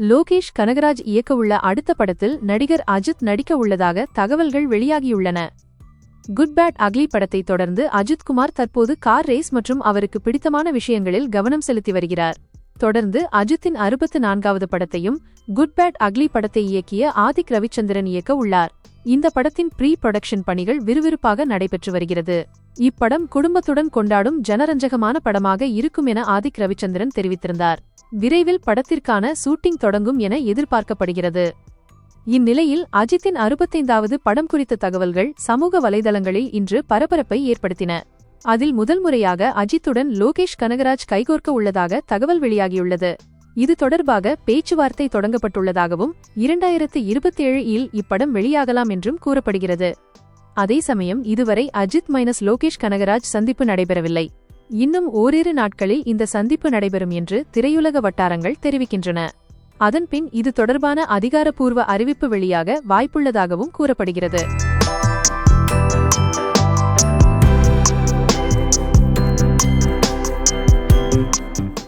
லோகேஷ் கனகராஜ் இயக்கவுள்ள அடுத்த படத்தில் நடிகர் அஜித் நடிக்க உள்ளதாக தகவல்கள் வெளியாகியுள்ளன. குட் பேட் அக்லி படத்தை தொடர்ந்து அஜித் குமார் தற்போது கார் ரேஸ் மற்றும் அவருக்கு பிடித்தமான விஷயங்களில் கவனம் செலுத்தி வருகிறார். தொடர்ந்து அஜித்தின் அறுபத்து நான்காவது படத்தையும் குட் பேட் அக்லி படத்தை இயக்கிய ஆதிக் ரவிச்சந்திரன் இயக்க உள்ளார் இந்த படத்தின் ப்ரீ புரொடக்ஷன் பணிகள் விறுவிறுப்பாக நடைபெற்று வருகிறது. இப்படம் குடும்பத்துடன் கொண்டாடும் ஜனரஞ்சகமான படமாக இருக்கும் என ஆதிக் ரவிச்சந்திரன் தெரிவித்திருந்தார். விரைவில் படத்திற்கான ஷூட்டிங் தொடங்கும் என எதிர்பார்க்கப்படுகிறது. இந்நிலையில் அஜித்தின் அறுபத்தைந்தாவது படம் குறித்த தகவல்கள் சமூக வலைதளங்களில் இன்று பரபரப்பை ஏற்படுத்தின. அதில் முதல் முறையாக அஜித்துடன் லோகேஷ் கனகராஜ் கைகோர்க்க உள்ளதாக தகவல் வெளியாகியுள்ளது. இது தொடர்பாக பேச்சுவார்த்தை தொடங்கப்பட்டுள்ளதாகவும் இரண்டாயிரத்து இருபத்தேழு இல் இப்படம் வெளியாகலாம் என்றும் கூறப்படுகிறது. அதே சமயம் இதுவரை அஜித் மைனஸ் லோகேஷ் கனகராஜ் சந்திப்பு நடைபெறவில்லை. இன்னும் ஓரிரு நாட்களில் இந்த சந்திப்பு நடைபெறும் என்று திரையுலக வட்டாரங்கள் தெரிவிக்கின்றன. அதன்பின் இது தொடர்பான அதிகாரப்பூர்வ அறிவிப்பு வெளியாக வாய்ப்புள்ளதாகவும் கூறப்படுகிறது.